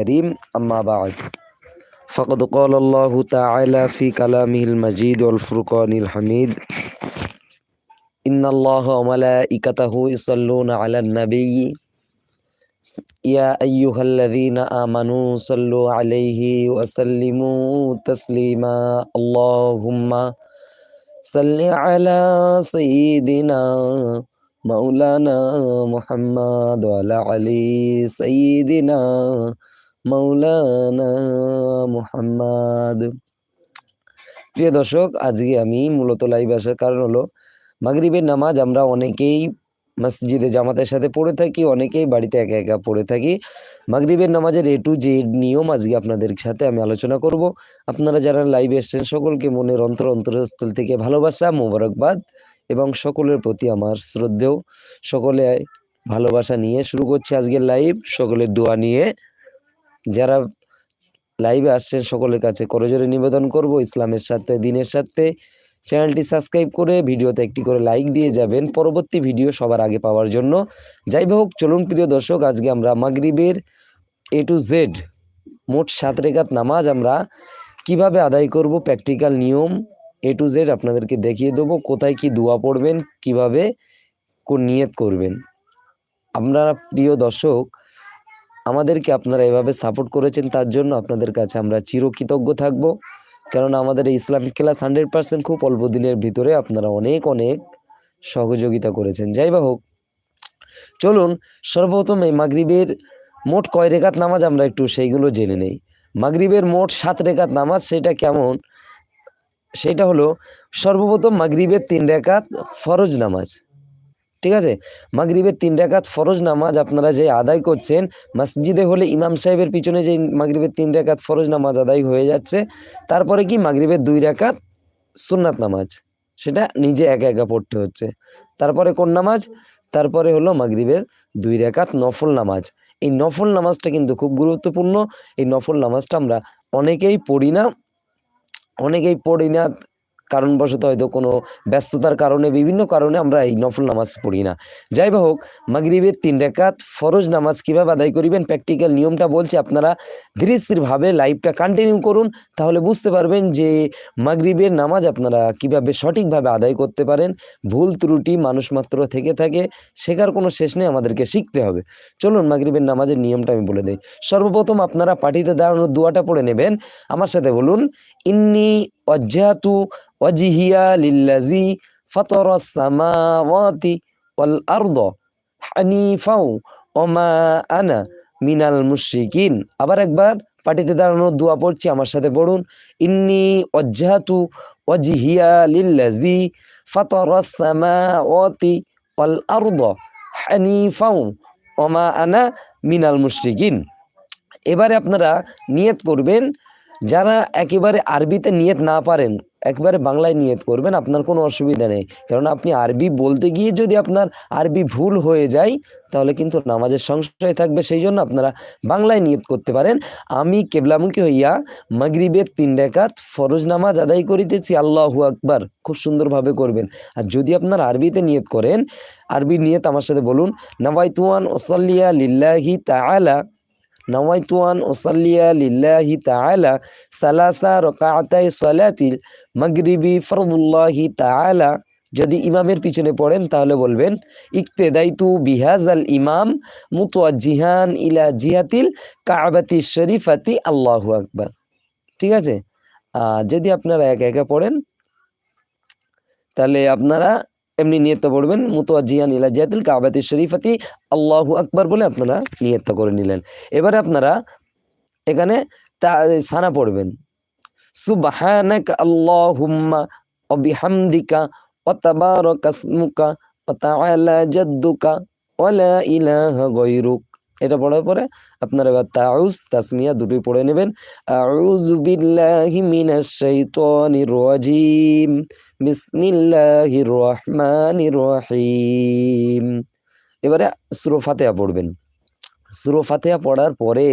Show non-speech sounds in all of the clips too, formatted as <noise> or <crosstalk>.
كريم أما بعد. فقد قال الله تعالى في كلامه المجيد والفرقان الحميد إن الله وملائكته يصلون على النبي. يا أيها الذين آمنوا صلوا عليه وسلموا تسليما. اللهم صل على سيدنا مولانا محمد وعلى علي سيدنا মৌলানা মুহাম্মদ। প্রিয় দর্শক, আজকে আমি মূলত লাইভ আসার কারণ হলো, মাগরিবের নামাজ আমরা অনেকেই মসজিদে জামাতের সাথে পড়ে থাকি, অনেকেই বাড়িতে একা একা পড়ে থাকি। মাগরিবের নামাজের এ টু যে নিয়ম আজকে আপনাদের সাথে আমি আলোচনা করব। আপনারা যারা লাইভ এসছেন, সকলকে মনের অন্তর অন্তরস্থল থেকে ভালোবাসা, মোবারকবাদ এবং সকলের প্রতি আমার শ্রদ্ধেয়, সকলে ভালোবাসা নিয়ে শুরু করছি আজকের লাইভ। সকলের দোয়া নিয়ে যারা লাইভে আসছেন সকলের কাছে করজোরে নিবেদন করব। ইসলামের সাথে, দিনের সাথে। চ্যানেলটি সাবস্ক্রাইব করে ভিডিওতে একটি করে লাইক দিয়ে যাবেন। পরবর্তী ভিডিও সবার আগে পাওয়ার জন্য। যাই হোক, চলুন প্রিয় দর্শক, আজকে আমরা মাগরিবের এ টু জেড মোট সাত রেখাত নামাজ আমরা কীভাবে আদায় করব প্র্যাকটিক্যাল নিয়ম এ টু জেড আপনাদেরকে দেখিয়ে দেবো। কোথায় কি দোয়া পড়বেন, কীভাবে কোন নিয়ত করবেন। আপনারা প্রিয় দর্শক আমাদেরকে আপনারা এভাবে সাপোর্ট করেছেন, তার জন্য আপনাদের কাছে আমরা চিরকৃতজ্ঞ থাকব। কেননা আমাদের এই ইসলামিক ক্লাস হান্ড্রেড পার্সেন্ট খুব অল্প দিনের ভিতরে আপনারা অনেক অনেক সহযোগিতা করেছেন। যাই বা হোক, চলুন, সর্বপ্রথম এই মাগরিবের মোট কয় রেখাত নামাজ আমরা একটু সেইগুলো জেনে নেই। মাগরিবের মোট সাত রেখাত নামাজ, সেটা কেমন? সেটা হলো, সর্বপ্রথম মাগরিবের তিন রেখাত ফরজ নামাজ। ঠিক আছে? মাগরিবের তিন রেখাত ফরজ নামাজ আপনারা যে আদায় করছেন, মসজিদে হলে ইমাম সাহেবের পিছনে যে মাগরিবের তিন রেখাত ফরজ নামাজ আদায় হয়ে যাচ্ছে, তারপরে কি মাগরিবের দুই রেখাত সুন্নাত নামাজ? সেটা নিজে একা একা পড়তে হচ্ছে। তারপরে কোন নামাজ? তারপরে হলো মাগরিবের দুই রেখাত নফল নামাজ। এই নফল নামাজটা কিন্তু খুব গুরুত্বপূর্ণ। এই নফল নামাজটা আমরা অনেকেই পড়ি না, অনেকেই পড়ি না কারণবশত হয়তো কোনো ব্যস্ততার কারণে, বিভিন্ন কারণে আমরা এই নফল নামাজ পড়ি না। যাই হোক, মাগরিবের তিন রেখাত ফরজ নামাজ কীভাবে আদায় করিবেন? প্র্যাকটিক্যাল নিয়মটা বলছি, আপনারা ধীরে স্থিরভাবে লাইভটা কন্টিনিউ করুন, তাহলে বুঝতে পারবেন যে মাগরিবের নামাজ আপনারা কীভাবে সঠিকভাবে আদায় করতে পারেন। ভুল ত্রুটি মানুষ মাত্র থেকে থাকে, শেখার কোনো শেষ নেই, আমাদেরকে শিখতে হবে। চলুন মাগরিবের নামাজের নিয়মটা আমি বলে দিই। সর্বপ্রথম আপনারা পাটিতে দাঁড়ানোর দোয়াটা পড়ে নেবেন। আমার সাথে বলুন, ইন্নি অজ্জাতু ওয়াজিহিয়া লিল্লাজি ফতরাস সামাওয়াতি ওয়াল আরদ হানিফাও ওমা আনা মিনাল মুশরিকিন আবার একবার পাটিতে দাঁড়ানোর দোয়া পড়ছি, আমার সাথে পড়ুন। ইন্নি অজ্জাতু ওয়াজিহিয়া লিল্লাজি ফতরাস সামাওয়াতি ওয়াল আরদ হানিফাও ওমা আনা মিনাল মুশরিকিন। এবারে আপনারা নিয়ত করবেন যারা একেবারে আরবিতে নিয়ত না পারেন, একবারে বাংলায় নিয়ত করবেন, আপনার কোনো অসুবিধা নেই। কারণ আপনি আরবি বলতে গিয়ে যদি আপনার আরবি ভুল হয়ে যায়, তাহলে কিন্তু নামাজের সংশয় থাকবে, সেই জন্য আপনারা বাংলায় নিয়ত করতে পারেন। আমি কেবলামুখী হইয়া মাগরিবের তিন রেখাত ফরজ নামাজ আদায় করিতেছি, আল্লাহু আকবার, খুব সুন্দরভাবে করবেন। আর যদি আপনার আরবিতে নিয়ত করেন আরবি নিয়ত আমার সাথে বলুন নাওয়াইতুয়ান ওসাল্লিয়া লিল্লাহি তাআলা নওয়াইতুয়ান ওসাল্লিয়া লিল্লাহি তাআলা সালাসা রকাআতাই সালাতিল মাগরিবি ফরদুল্লাহি তাআলা। যদি ইমামের পিছনে পড়েন, তাহলে বলবেন, ইকতেদাইতু বিহাজাল ইমাম মুতওয়াজ্জিহান ইলা জিহাতিল কাবাতি শরীফাতি আল্লাহু আকবার। ঠিক আছে? যদি আপনারা একা একা পড়েন, তাহলে আপনারা এমনি নিয়ত পড়বেন মুতওয়াজ্জিহান ইলা জিয়াতুল কাবাতি শরীফাতি, আল্লাহু আকবর বলে আপনারা নিয়ত করে নিলেন। এবারে আপনারা এখানে তা, সানা পড়বেন। সুবাহানক আল্লাহুম্মা অবিহামদিকা বিহামদিকা ওয়া কাসমুকা ইসমুকা ওয়া তাআলা জাদ্দুকা ওয়ালা ইলাহা গায়রুক। এটা পড়ার পরে আপনারা এবার তাউজ তাসমিয়া দুটোই পড়ে নেবেন। এবারে সূরা পড়বেন। সূরা পড়ার পরে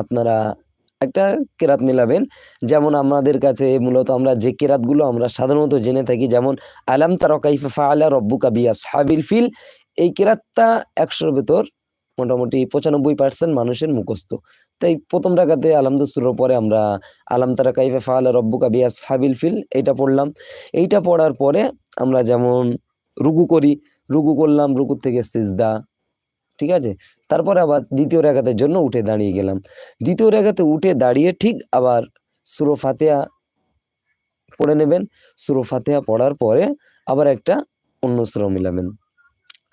আপনারা একটা কেরাত মিলাবেন। যেমন আমাদের কাছে মূলত আমরা যে কেরাতগুলো আমরা সাধারণত জেনে থাকি, যেমন আলাম তারা কাইফা ফাআলা রব্বুকা বিআসহাবিল ফিল, এই কেরাতটা একশোর ভেতর মোটামুটি পঁচানব্বই পার্সেন্ট মানুষের মুখস্থ। তাই প্রথম রাকাতে আলহামদুসুর পরে আমরা আলাম তারা কাইফে ফাল রব্বুকা বিয়াস হাবিল ফিল, এইটা পড়লাম। এইটা পড়ার পরে আমরা যেমন রুকু করি, রুকু করলাম রুকু থেকে সিজদা, ঠিক আছে? তারপরে আবার দ্বিতীয় রেখাতের জন্য উঠে দাঁড়িয়ে গেলাম। দ্বিতীয় রেখাতে উঠে দাঁড়িয়ে ঠিক আবার সুরো ফাতেহা পড়ে নেবেন। সুরো ফাতেহা পড়ার পরে আবার একটা অন্য সুরো মিলাবেন।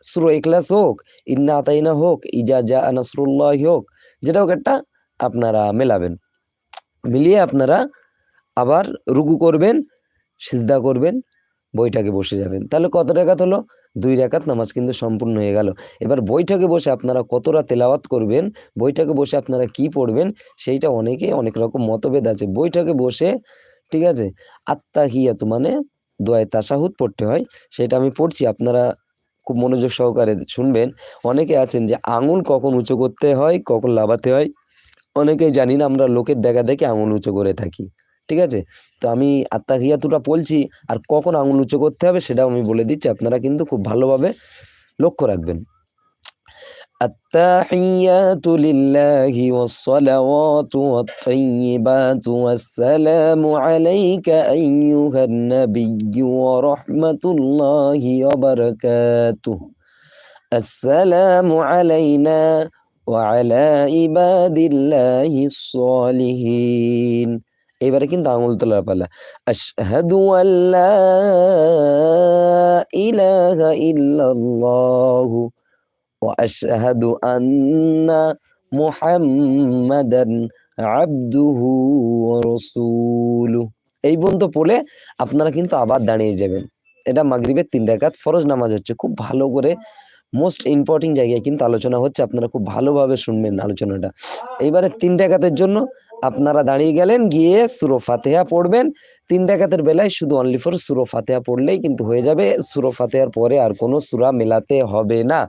সুরো এখলাস হোক ইন্না আতাইনা হোক ইজা জা নাসরুল্লাহ হোক, যেটা হোক একটা আপনারা মেলাবেন। মিলিয়ে আপনারা আবার রুকু করবেন, সিজদা করবেন, বইটাকে বসে যাবেন। তাহলে কত রেখাত হলো? দুই রেখাত, নামাজ কিন্তু সম্পূর্ণ হয়ে গেল। এবার বইটাকে বসে আপনারা কতটা তেলাওয়াত করবেন, বইটাকে বসে আপনারা কি পড়বেন, সেইটা অনেকে অনেক রকম মতভেদ আছে। বইটাকে বসে, ঠিক আছে আত্মা হিয়াতু মানে দোয়ায় তাসাহুদ পড়তে হয়, সেটা আমি পড়ছি। আপনারা খুব মনোযোগ সহকারে শুনবেন। অনেকে আছেন যে আঙুল কখন উঁচু করতে হয়, কখন লাভাতে হয়। অনেকেই জানি না, আমরা লোকের দেখা দেখে আঙুল উঁচু করে থাকি। ঠিক আছে? তো আমি আত্মা হিয়াতুটা বলছি, আর কখন আঙুল উঁচু করতে হবে সেটাও আমি বলে দিচ্ছি। আপনারা কিন্তু খুব ভালোভাবে লক্ষ্য রাখবেন। التحيات لله والصلوات والطيبات والسلام عليك أيها النبي ورحمة الله وبركاته السلام علينا وعلى عباد الله الصالحين এবারে কিন্তু আঙুল তোলার পালা আশহাদু আল্লা ইলাহা ইল্লাল্লাহু وأشهد أن محمدا عبده ورسوله এই পর্যন্ত পড়ে আপনারা কিন্তু আবার দাঁড়িয়ে যাবেন এটা মাগরিবের তিন রাকাত ফরজ নামাজ হচ্ছে খুব ভালো করে মোস্ট ইম্পর্টেন্ট জায়গায় কিন্তু আলোচনা হচ্ছে আপনারা খুব ভালোভাবে শুনবেন আলোচনাটা এইবারে তিন রাকাতের জন্য আপনারা দাঁড়িয়ে গেলেন, গিয়ে সুরো ফাতেহা পড়বেন। তিন ডাকাতের বেলায় শুধু অনলি ফর সুরো ফাতেহা পড়লেই কিন্তু হয়ে যাবে। সুরো ফাতেহার পরে আর কোনো সুরা মেলাতে হবে না।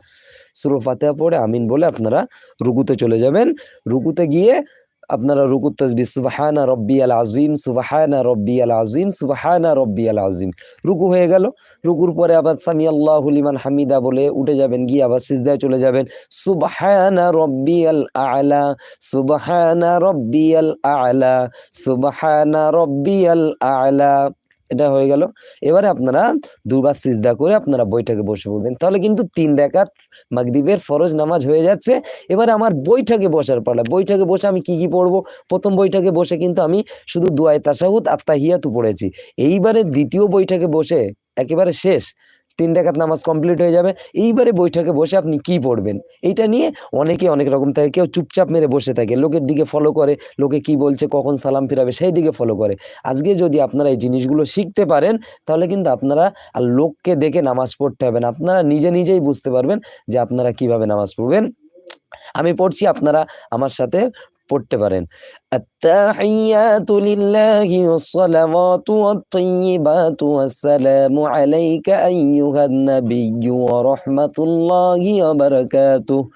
সুরো ফাতেহা পড়ে আমিন বলে আপনারা রুকুতে চলে যাবেন। রুকুতে গিয়ে আপনারা রুকু তসবি সুবাহানা রব্বি আল আজিম সুবাহানা রব্বি আল আজিম সুবাহানা রব্বি আল আজিম রুকু হয়ে গেল। রুকুর পরে আবার সামি আল্লাহ লিমান হামিদা বলে উঠে যাবেন, গিয়ে আবার সিজদায় চলে যাবেন। সুবাহানা রব্বি আল আলা সুবাহানা রব্বি আল আলা সুবাহানা রব্বি আল আলা। এটা হয়ে গেল। এবারে আপনারা দুবার সিজদা করে আপনারা বইটাকে বসে পড়বেন। তাহলে কিন্তু তিন রেখাত মাগরিবের ফরজ নামাজ হয়ে যাচ্ছে। এবারে আমার বইটাকে বসার পালা। বইটাকে বসে আমি কি কি পড়ব? প্রথম বইটাকে বসে কিন্তু আমি শুধু দুয়ায় তাসাহুদ আত্মাহিয়াতু পড়েছি। এইবারে দ্বিতীয় বইটাকে বসে একেবারে শেষ। তিন রেখাত নামাজ কমপ্লিট হয়ে যাবে। এইবারে বৈঠকে বসে আপনি কি পড়বেন? এইটা নিয়ে অনেকে অনেক রকম থাকে, কেউ চুপচাপ মেরে বসে থাকে, লোকের দিকে ফলো করে, লোকে কি বলছে, কখন সালাম ফিরাবে, সেই দিকে ফলো করে। আজকে যদি আপনারা এই জিনিসগুলো শিখতে পারেন, তাহলে কিন্তু আপনারা আর লোককে দেখে নামাজ পড়তে হবে না। আপনারা নিজে নিজেই বুঝতে পারবেন যে আপনারা কীভাবে নামাজ পড়বেন। আমি পড়ছি আপনারা আমার সাথে পড়তে পারেন। আত্তাহিয়াতু লিল্লাহি ওয়াসসালাওয়াতু ওয়াত-তাইয়্যিবাতু ওয়াসসালামু আলাইকা আইয়ুহান নাবিয়্যু ওয়া রাহমাতুল্লাহি ওয়া বারাকাতুহু।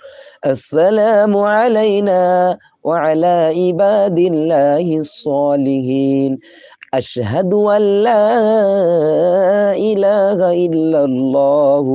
আসসালামু আলাইনা ওয়া আলা ইবাদিল্লাহিস সালিহিন আশহাদু আল্লা ইলাহা ইল্লাল্লাহু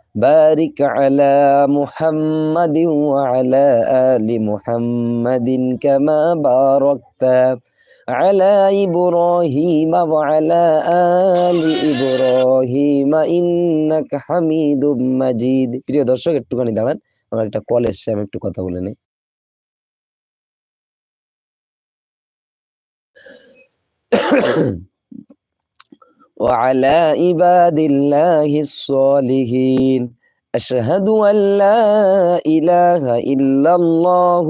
بارك على محمد وعلى آل محمد كما باركت على إبراهيم وعلى آل إبراهيم إنك حميد مجيد প্রিয় দর্শক একটুখানি দাঁড়ান আমার একটা কল এসছে আমি একটু কথা বলে নিই وعلى عباد الله الصالحين أشهد أن لا إله إلا الله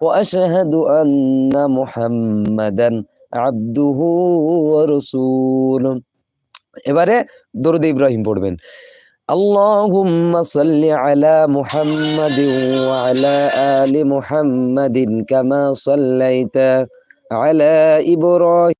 وأشهد أن محمدا عبده ورسوله এবারে দরুদ ইব্রাহিম পড়বেন اللهم صل على محمد وعلى آل محمد كما صليت على إبراهيم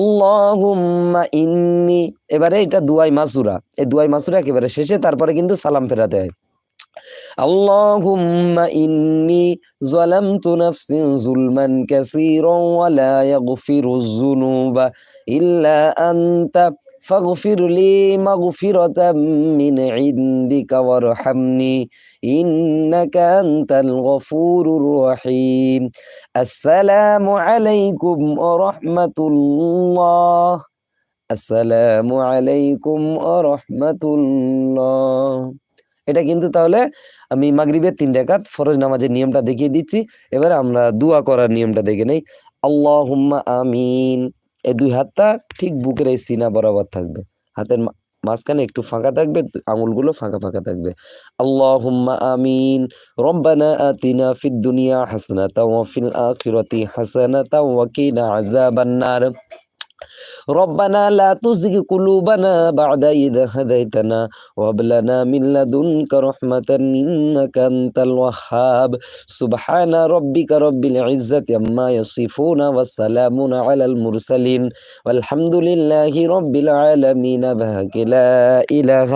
আল্লাহুম্মা ইন্নি। এবারে এটা দুয়াই মাসুরা। এই দুয়াই মাসুরা একেবারে শেষে, তারপরে কিন্তু সালাম ফেরাতে হয়। আল্লাহুম্মা ইন্নি যালামতু নাফসি যুলমান কাসীরা ওয়া লা ইয়াগফিরুয ইল্লা فاغفر لي مغفرة من عندك وارحمني إنك أنت الغفور الرحيم السلام عليكم ورحمة الله السلام عليكم ورحمة الله এটা কিন্তু তাহলে আমি মাগরিবের তিন রেখাত ফরজ নামাজের নিয়মটা দেখিয়ে দিচ্ছি এবারে আমরা দোয়া করার নিয়মটা দেখে নেই আল্লাহুম্মা আমিন এই দুই হাতটা ঠিক বুকের এই সিনা বরাবর থাকবে। হাতের মাঝখানে একটু ফাঁকা থাকবে আঙুলগুলো ফাঁকা ফাঁকা থাকবে। আল্লাহুম্মা আমিন। রব্বানা আতিনা ফিদ দুনিয়া হাসানাতাও ফিল আখিরাতি হাসানাতাও ওয়া কিনা ربنا لا تزغ قلوبنا بعد إذ هديتنا وهب لنا من لدنك رحمة إنك أنت الوهاب سبحان ربك رب العزة عما يصفون والسلام على المرسلين والحمد لله رب العالمين بهك لا إله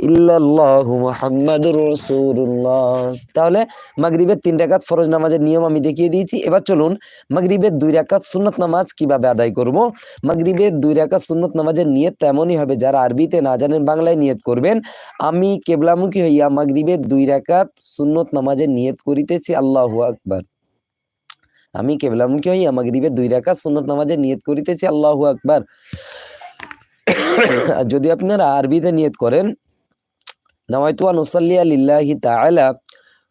إلا الله محمد رسول الله তাহলে মাগরিবের তিন রাকাত ফরজ নামাজের নিয়ম আমি দেখিয়ে দিয়েছি এবার চলুন মাগরিবের দুই রাকাত সুন্নত নামাজ কিভাবে আদায় করব মাগরিবের দুই রাকাত সুন্নত নামাজের নিয়ত তেমনই হবে। যারা আরবিতে না জানেন, বাংলায় নিয়ত করবেন। আমি কেবলামুখী হইয়া মাগরিবের দুই রাকাত সুন্নত নামাজের নিয়ত করিতেছি। আল্লাহু আকবার। আমি কেবলামুখী হইয়া মাগরিবের দুই রাকাত সুন্নত নামাজের নিয়ত করিতেছি। আল্লাহু আকবার। আর যদি আপনারা আরবিতে নিয়ত করেন নাওয়াইতু আন উসাল্লিয়া লিল্লাহি তাআলা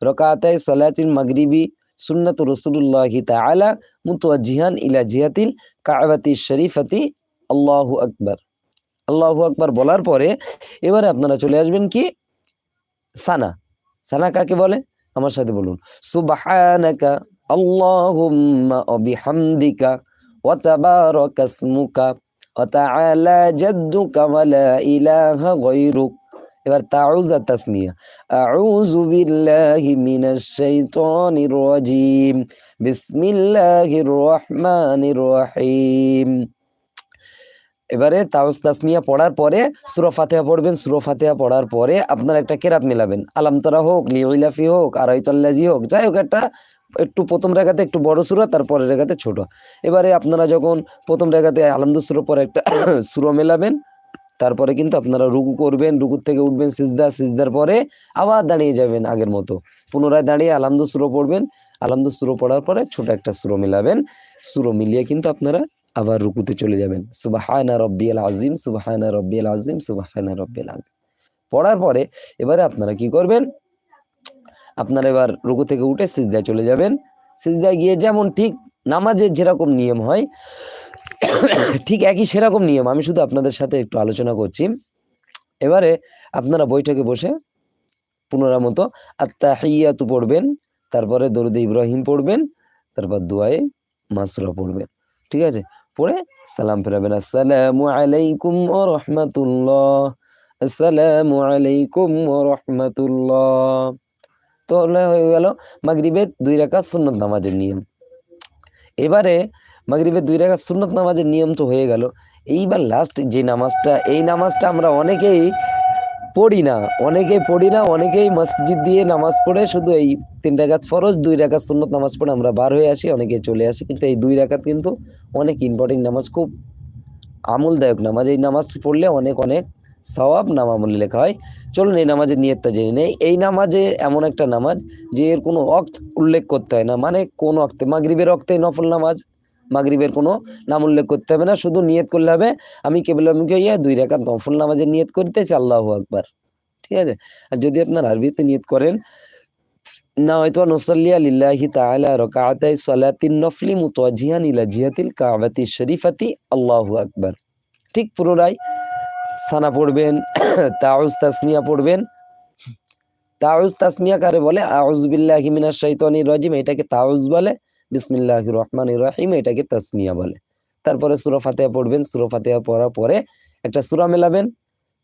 রাকাতাই সালাতিল মাগরিবি সুন্নাত রাসূলুল্লাহি তাআলা মুতাওয়াজ্জিহান ইলা জিহাতিল কাবাতি শরীফাতি। আল্লাহু আকবার। আল্লাহু আকবার বলার পরে এবারে আপনারা চলে আসবেন কি? সানা। সানা কাকে বলে? আমার সাথে বলুন। সুবহানাকা আল্লাহুম্মা ওয়া বিহামদিকা ওয়া তাবারাকা ইসমুকা ওয়া তাআলা জাদ্দুকা ওয়া লা ইলাহা গায়রুক। এবার তাউজ আর তাসমিয়া। আউযু বিল্লাহি মিনাশ শাইতানির রাজিম। বিসমিল্লাহির রহমানির রহিম। এবারে তাউস তাসমিয়া পড়ার পরে, সুরা ফাতেহা পড়বেন, সুরা ফাতেহা পড়ার পরে আপনার একটা কেরাত মিলাবেন। আলাম তারা হোক লিউলাফি হোক আর আইতাল্লাজি হোক, যাই হোক একটা, একটু প্রথম রেখাতে একটু বড় সুরা তারপরে রেখাতে ছোট। এবারে আপনারা যখন প্রথম রেখাতে আলহামদু সুরো পরে একটা <coughs> সুরো মেলাবেন তারপরে কিন্তু আপনারা রুকু করবেন, রুকুর থেকে উঠবেন সিজদা, সিজদার পরে আবার দাঁড়িয়ে যাবেন আগের মতো। পুনরায় দাঁড়িয়ে আলহামদু সুরো পড়বেন। আলহামদু সুরো পড়ার পরে ছোট একটা সুরো মিলাবেন। সুরো মিলিয়ে কিন্তু আপনারা আবার রুকুতে চলে যাবেন। সুবাহানা রব্বিয়াল আজিম সুবাহানা রব্বিয়াল আজিম সুবাহানা রব্বিয়াল আজিম পড়ার পরে এবারে আপনারা কি করবেন? আপনারা এবার রুকু থেকে উঠে সিজদায় চলে যাবেন। সিজদায় গিয়ে যেমন ঠিক নামাজের যেরকম নিয়ম হয় ঠিক একই সেরকম নিয়ম। আমি শুধু আপনাদের সাথে একটু আলোচনা করছি। এবারে আপনারা বৈঠকে বসে পুনরার মতো আত্মাহিয়াতু পড়বেন, তারপরে দরুদ ইব্রাহিম পড়বেন, তারপর দুয়ায়ে মাসুরা পড়বেন। ঠিক আছে? পড়ে সালাম ফেরাবেন। আসসালামু আলাইকুম ও রহমাতুল্লাহ। আসসালামু আলাইকুম ও রহমাতুল্লাহ। তাহলে হয়ে গেল মাগরিবের দুই রাকাত সুন্নত নামাজের নিয়ম। এবারে মাগরিবের দুই রাকাত সুন্নত নামাজের নিয়ম তো হয়ে গেল। এইবার লাস্ট যে নামাজটা, এই নামাজটা আমরা অনেকেই পড়ি না, অনেকেই পড়ি না, অনেকেই মসজিদ দিয়ে নামাজ পড়ে শুধু এই তিন রাকাত ফরজ, দুই রাকাত সুন্নত নামাজ পড়ে আমরা বার হয়ে আসি অনেকে চলে আসি। কিন্তু এই দুই রাকাত কিন্তু অনেক ইম্পর্টেন্ট নামাজ, খুব আমলদায়ক নামাজ। এই নামাজ পড়লে অনেক অনেক সওয়াব নামামলে লেখা হয়। চলুন এই নামাজের নিয়তটা জেনে নেই। এই নামাজে এমন একটা নামাজ যে এর কোনো অক্ত উল্লেখ করতে হয় না। মানে কোন অক্তে মাগরিবের অক্তে নফল নামাজ। মাগরিবের কোনো নাম উল্লেখ করতে হবে না, শুধু নিয়ত করলে হবে। আমি কেবল আমি ইয়া দুই রেখাত নফল নামাজের নিয়ত করতেছি, আল্লাহ আকবার। ঠিক আছে? আর যদি আপনার আরবিতে নিয়ত করেন, না হয়তো নসল্লিয়া লিল্লাহি তাআলা রাকাতাই সালাতিন নফলি মুতাওয়াজিহান ইলা জিহাতিল কাবাতি শরীফাতি, আল্লাহু আকবার। ঠিক পুনরায় সানা পড়বেন, <coughs> তাউজ তাসমিয়া পড়বেন। তাউজ তাসমিয়া কারে বলে? আউজ বিল্লাহি মিনাশ শাইতানির রাজিম, এটাকে তাউজ বলে। বিসমিল্লাহির রহমান রহিম, এটাকে তাসমিয়া বলে। তারপরে সূরা ফাতিহা পড়বেন। সূরা ফাতিহা পড়ার পরে একটা সুরা মেলাবেন।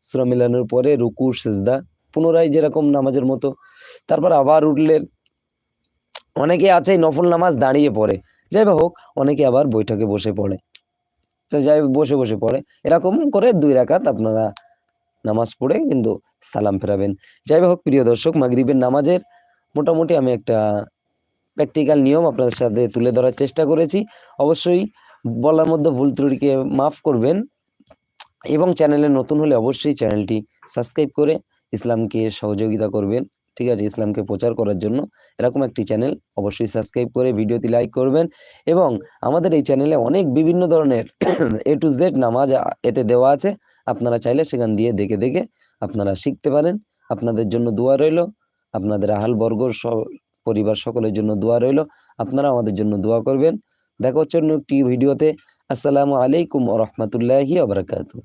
সুরা মেলানোর পরে রুকু সিজদা, পুনরায় যেরকম নামাজের মতো। তারপর আবার উঠলেন। অনেকে আছে নফল নামাজ দাঁড়িয়ে পড়ে। যাই হোক, অনেকে আবার বৈঠকে বসে পড়ে। যাই বসে বসে পড়ে। এরকম করে দুই রাকাত আপনারা নামাজ পড়ে কিন্তু সালাম ফেরাবেন। যাই হোক, প্রিয় দর্শক, মাগরিবের নামাজের মোটামুটি আমি একটা প্র্যাকটিক্যাল নিয়ম আপনাদের সাথে তুলে ধরার চেষ্টা করেছি। অবশ্যই বলার মধ্যে ভুল ত্রুটিকে মাফ করবেন এবং চ্যানেলে নতুন হলে অবশ্যই চ্যানেলটি সাবস্ক্রাইব করে ইসলামকে সহযোগিতা করবেন। ঠিক আছে, ইসলামকে প্রচার করার জন্য এরকম একটি চ্যানেল অবশ্যই সাবস্ক্রাইব করে ভিডিওটি লাইক করবেন এবং আমাদের এই চ্যানেলে অনেক বিভিন্ন ধরনের এ টু জেড নামাজ এতে দেওয়া আছে। আপনারা চাইলে সেখান দিয়ে দেখে দেখে আপনারা শিখতে পারেন। আপনাদের জন্য দোয়া রইল। আপনাদের আহাল বর্গ স- পরিবার সকলের জন্য দোয়া রইল। আপনারা আমাদের জন্য দোয়া করবেন। দেখা হচ্ছে অন্য একটি ভিডিওতে। আসসালামু আলাইকুম রহমতুল্লাহি আবরাকাতু